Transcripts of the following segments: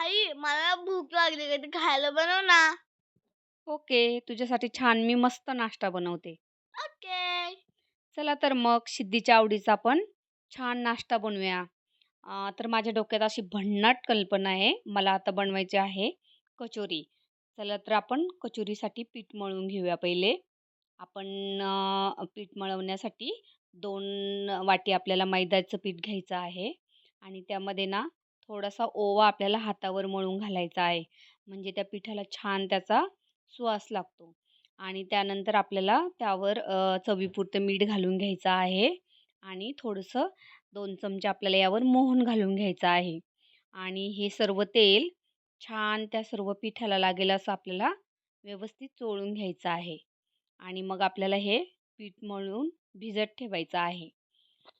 आई मला भूक लागली काहीतरी खायला बनव ना. ओके. तुझ्यासाठी छान मी मस्त नाश्ता बनवते. ओके. चला तर मग सिद्धीच्या आवडीचा आपण छान नाश्ता बनवूया. अ, तर माझ्या डोक्यात अशी भन्नाट कल्पना आहे. मला आता बनवायची आहे कचोरी. चला तर आपण कचोरीसाठी पीठ मळून घेऊया पहिले. आपण अ, पीठ मळवण्यासाठी 2 वाटी आपल्याला मैद्याचं पीठ घ्यायचं आहे आणि त्यामध्ये ना थोडासा ओवा आपल्याला हातावर मळून घालायचा आहे. म्हणजे त्या पिठाला छान त्याचा सुवास लागतो आणि त्यानंतर आपल्याला त्यावर चवीपुरतं मीठ घालून घ्यायचं आहे आणि थोडंसं दोन चमचे आपल्याला यावर मोहन घालून घ्यायचं आहे आणि हे सर्व तेल छान त्या सर्व पिठाला लागेल असं आपल्याला व्यवस्थित चोळून घ्यायचं आहे आणि मग आपल्याला हे पीठ मळून भिजत ठेवायचं आहे.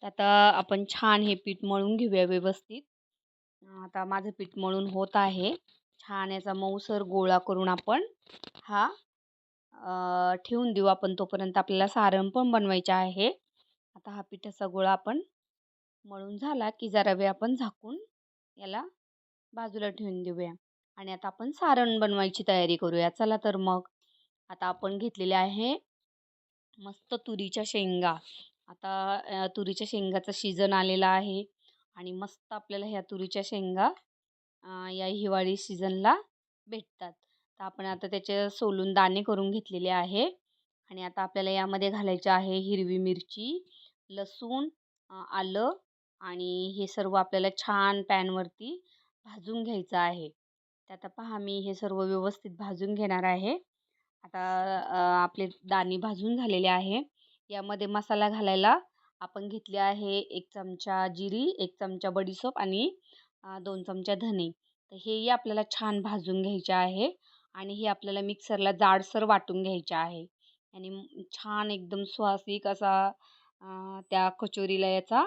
तर आता आपण छान हे पीठ मळून घेऊया व्यवस्थित. आता माझं पीठ मळून होत आहे. छान याचा मऊसर गोळा करून आपण हा ठेवून देऊ आपण तोपर्यंत आपल्याला सारण पण बनवायचे आहे. आता हा पिठाचा गोळा आपण मळून झाला की जरा वेळ आपण झाकून याला बाजूला ठेवून देऊया आणि आता आपण सारण बनवायची तयारी करूया. चला तर मग. आता आपण घेतलेले आहे मस्त तुरीच्या शेंगा. आता तुरीच्या शेंगाचा सीजन आलेला आहे आणि मस्त आपल्याला ह्या तुरीच्या शेंगा या हिवाळी सीझनला भेटतात. तर आपण आता त्याचे सोलून दाणे करून घेतलेले आहे आणि आता आपल्याला यामध्ये घालायचे आहे हिरवी मिरची, लसूण, आलं आणि हे सर्व आपल्याला छान पॅनवरती भाजून घ्यायचं आहे. तर आता पहा मी हे सर्व व्यवस्थित भाजून घेणार आहे. आता आपले दाणे भाजून झालेले आहे. यामध्ये मसाला घालायला आपण घेतले आहे एक चमचा जिरी, एक चमचा बडीसोप आणि दोन चमचा धने. तर हेही आपल्याला छान भाजून घ्यायचे आहे आणि हे आपल्याला मिक्सरला जाडसर वाटून घ्यायचे आहे आणि छान एकदम सुहासिक असा त्या कचोरीला याचा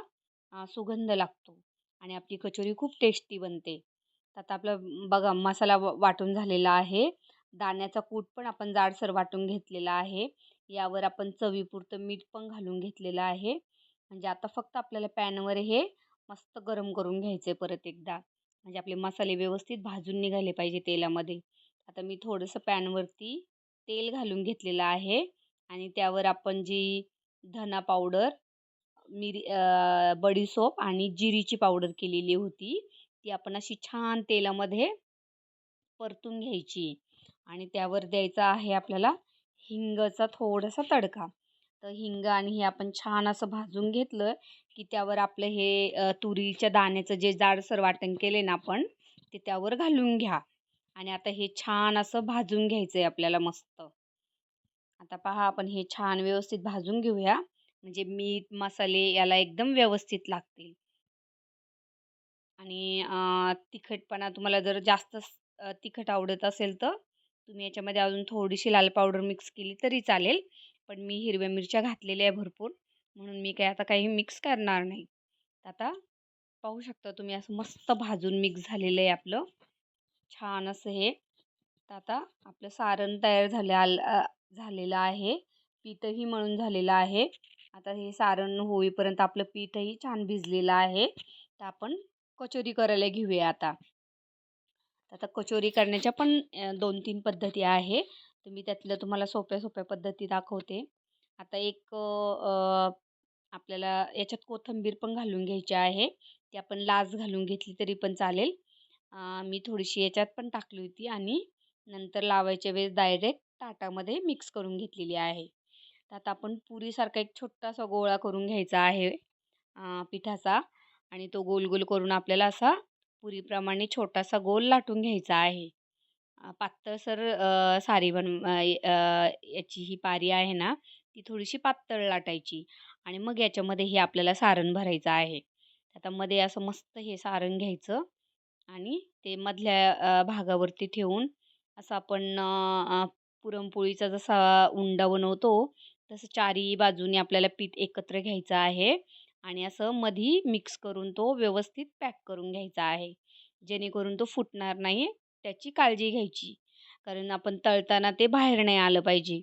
सुगंध लागतो आणि आपली कचोरी खूप टेस्टी बनते. तर आता आपलं बघा मसाला वाटून झालेला आहे. दाण्याचा कूट पण आपण जाडसर वाटून घेतलेला आहे. यावर आपण चवीपुरतं मीठ पण घालून घेतलेलं आहे. म्हणजे आता फक्त आपल्याला पॅनवर हे मस्त गरम करून घ्यायचे परत एकदा. म्हणजे आपले मसाले व्यवस्थित भाजून निघाले पाहिजे तेलामध्ये. आता मी थोडंसं पॅनवरती तेल घालून घेतलेलं आहे आणि त्यावर आपण जी धना पावडर, मिरी बडीसोप आणि जिरीची पावडर केलेली होती, ती आपण अशी छान तेलामध्ये परतून घ्यायची आणि त्यावर द्यायचा आहे आपल्याला हिंगचा थोडासा तडका. तर हिंग आणि हे आपण छान असं भाजून घेतलं की त्यावर आपलं हे तुरीच्या दाण्याचं जे जाडसर वाटण केले ना आपण, ते त्यावर घालून घ्या आणि आता हे छान असं भाजून घ्यायचं आहे आपल्याला मस्त. आता पहा आपण हे छान व्यवस्थित भाजून घेऊया. म्हणजे मीठ, मसाले याला एकदम व्यवस्थित लागतील. आणि तिखटपणा तुम्हाला जर जास्त तिखट आवडत असेल तर तुम्ही याच्यामध्ये अजून थोडीशी लाल पावडर मिक्स केली तरी चालेल. पण मी हिरव्या मिरच्या घातलेल्या आहे भरपूर म्हणून मी काय आता काही मिक्स करणार नाही. आता पाहू शकता तुम्ही असं मस्त भाजून मिक्स झालेलं आहे आपलं. छान असं हे. तर आता आपलं सारण तयार झालं आल झालेलं आहे. पीठही मळून झालेलं आहे. आता हे सारण होईपर्यंत आपलं पीठही छान भिजलेलं आहे. तर आपण कचोरी करायला घेऊया आता. आता कचोरी करण्याच्या पण दोन तीन पद्धती आहे. तर मी त्यातल्या तुम्हाला सोप्या-सोप्या पद्धती दाखवते. आता एक आपल्याला याच्यात कोथिंबीर पण घालून घ्यायची आहे. ती आपण लाज घालून घेतली तरी पण चालेल. मी थोडीशी याच्यात पण टाकली होती आणि नंतर लावायच्या वेळेस डायरेक्ट ताटामध्ये मिक्स करून घेतलेली आहे. तर आता आपण पुरीसारखा एक छोटासा गोळा करून घ्यायचा आहे पिठाचा आणि तो गोल-गोल करून आपल्याला असा पुरीप्रमाणे छोटासा गोल लाटून घ्यायचा आहे. पातळ पातळसर सारी बन याची ही पारी आहे ना, ती थोडीशी पातळ लाटायची आणि मग याच्यामध्ये हे आपल्याला सारण भरायचं आहे. आता मध्ये असं मस्त हे सारण घ्यायचं आणि ते मधल्या भागावरती ठेवून असं आपण पुरणपोळीचा जसा उंडा बनवतो, तसं चारी बाजूने आपल्याला पीठ एकत्र घ्यायचं आहे आणि असं मधी मिक्स करून तो व्यवस्थित पॅक करून घ्यायचा आहे. जेणेकरून तो फुटणार नाही, त्याची काळजी घ्यायची. कारण आपण तळताना ते बाहेर नाही आलं पाहिजे.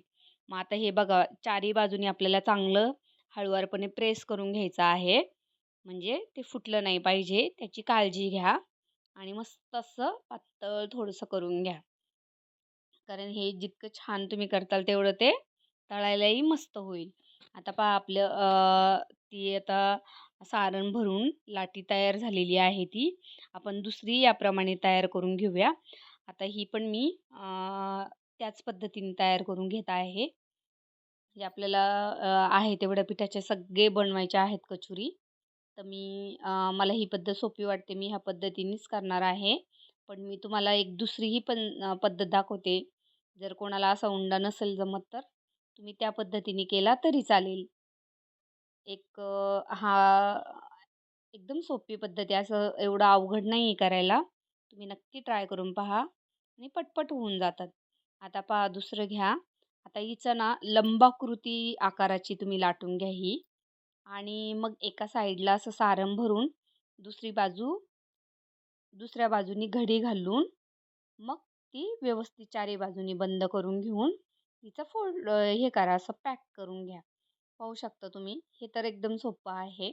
मग आता हे बघा चारी बाजूनी आपल्याला चांगलं हळुवारपणे प्रेस करून घ्यायचं आहे. म्हणजे ते फुटलं नाही पाहिजे, त्याची काळजी घ्या. आणि मस्त असं पातळ थोडंसं करून घ्या कारण हे जितकं छान तुम्ही करताल तेवढं ते तळायलाही मस्त होईल आता पहा आपलं ती आता सारण भरून लाटी तयार झालेली आहे ती. आपण दुसरी याप्रमाणे तयार करून घेऊया. आता ही पण मी त्याच पद्धतीने तयार करून घेत आहे. जे आपल्याला आहे तेवढ्या पिठाचे सगळे बनवायचे आहेत कचुरी. तर मी मला ही पद्धत सोपी वाटते. मी ह्या पद्धतीनेच करणार आहे. पण मी तुम्हाला एक दुसरीही पण पद्धत दाखवते. जर कोणाला असा उंडा नसेल जमत तर तुम्ही त्या पद्धतीने केला तरी चालेल. एक हा एकदम सोपी पद्धत आहे. असं एवढं अवघड नाही आहे करायला. तुम्ही नक्की ट्राय करून पहा आणि पटपट होऊन जातात. आता पहा दुसरं घ्या. आता हिचं ना लंबाकृती आकाराची तुम्ही लाटून घ्या ही. आणि मग एका साईडला असं सारण भरून दुसरी बाजू दुसऱ्या बाजूनी घडी घालून मग ती व्यवस्थित चारी बाजूनी बंद करून घेऊन तिचं फोल्ड हे करा. असं पॅक करून घ्या. पाहू शकता तुम्ही. हे तर एकदम सोपं आहे.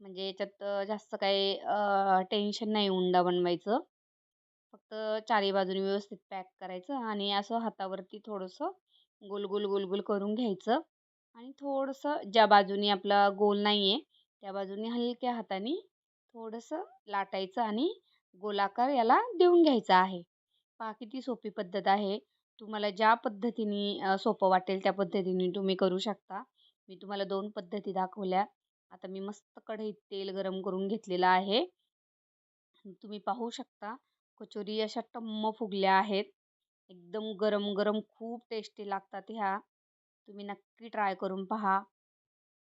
म्हणजे याच्यात जास्त काही टेन्शन नाही उंडा बनवायचं. फक्त चारी बाजूनी व्यवस्थित पॅक करायचं आणि असं हातावरती थोडंसं गोल गोल गोल गोल करून घ्यायचं. आणि थोडंसं ज्या बाजूनी आपला गोल नाही आहे त्या बाजूनी हलक्या हाताने थोडंसं लाटायचं आणि गोलाकार याला देऊन घ्यायचा आहे. पहा किती सोपी पद्धत आहे. तुम्हाला ज्या पद्धतीने सोपं वाटेल त्या पद्धतीने तुम्ही करू शकता. मी तुम्हाला दोन पद्धती दाखवल्या. आता मी मस्त कढईत तेल गरम करून घेतलेलं आहे. तुम्ही पाहू शकता कचोरी अशा टम्म फुगल्या आहेत. एकदम गरम गरम खूप टेस्टी लागतात ह्या. तुम्ही नक्की ट्राय करून पहा.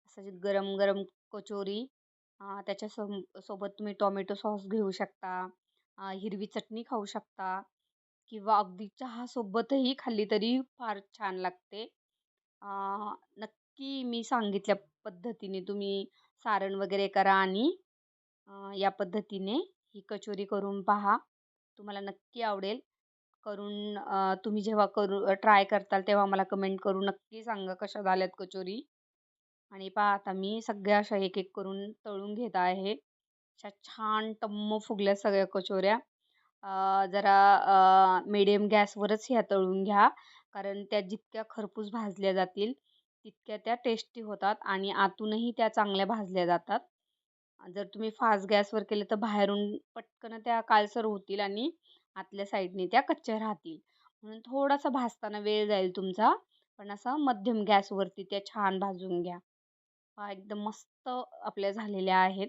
असं गरम गरम कचोरी त्याच्या सो सोबत तुम्ही टॉमॅटो सॉस घेऊ शकता हिरवी चटणी खाऊ शकता किंवा अगदी चहासोबतही खाल्ली तरी फार छान लागते. नक्की की मी सांगितल्या पद्धतीने तुम्ही सारण वगैरे करा आणि या पद्धतीने ही कचोरी करून पहा. तुम्हाला नक्की आवडेल. करून तुम्ही जेव्हा करू ट्राय करताल तेव्हा मला कमेंट करून नक्की सांगा कशा झाल्यात कचोरी. आणि पहा आता मी सगळ्या अशा एक एक करून तळून घेत आहे. अशा छान टम्म फुगल्या सगळ्या कचोऱ्या. जरा मिडियम गॅसवरच ह्या तळून घ्या. कारण त्या जितक्या खरपूस भाजल्या जातील तितक्या त्या टेस्टी होतात आणि आतूनही त्या चांगल्या भाजल्या जातात. जर तुम्ही फास्ट गॅसवर केले तर बाहेरून पटकन त्या काळसर होतील आणि आतल्या साईडने त्या कच्च्या राहतील. म्हणून थोडासा भाजताना वेळ जाईल तुमचा पण असा मध्यम गॅसवरती त्या छान भाजून घ्या. एकदम मस्त आपल्या झालेल्या आहेत.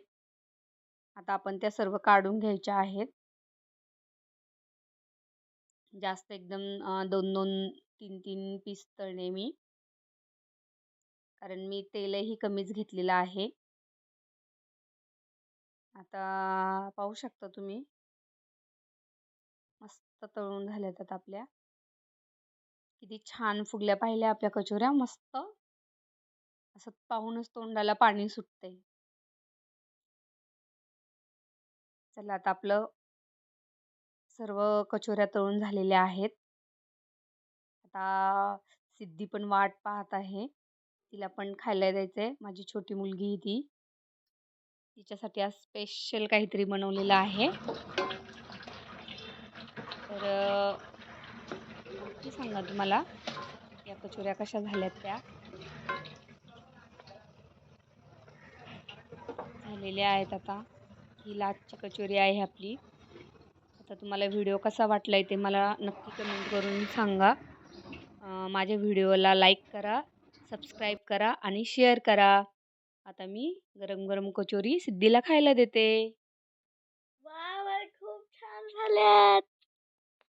आता आपण त्या सर्व काढून घ्यायच्या आहेत. जास्त एकदम दोन दोन तीन तीन पीस तळणे मी. कारण मी तेलही कमीच घेतलेलं आहे. आता पाहू शकता तुम्ही. मस्त तळून झाल्यात आता आपल्या. किती छान फुगल्या पाहिल्या आपल्या कचोऱ्या मस्त. असं पाहूनच तोंडाला पाणी सुटते चला आता आपलं सर्व कचोऱ्या तळून झालेल्या आहेत. आता सिद्धी पण वाट पाहत आहे. तिला पण खायला द्यायचं आहे माझी छोटी मुलगी ती. तिच्यासाठी आज स्पेशल काहीतरी बनवलेलं आहे. तर नक्की सांगा तुम्हाला या कचोऱ्या कशा झाल्यात त्या? झालेल्या आहेत आता. ही लाटची कचोरी आहे आपली. आता तुम्हाला व्हिडिओ कसा वाटला आहे ते मला नक्की कमेंट करून सांगा. माझ्या व्हिडिओला लाईक करा. सबस्क्राईब करा आणि शेअर करा. आता मी गरम गरम कचोरी सिद्धीला खायला देते. वा वा खूप छान झाल्यात.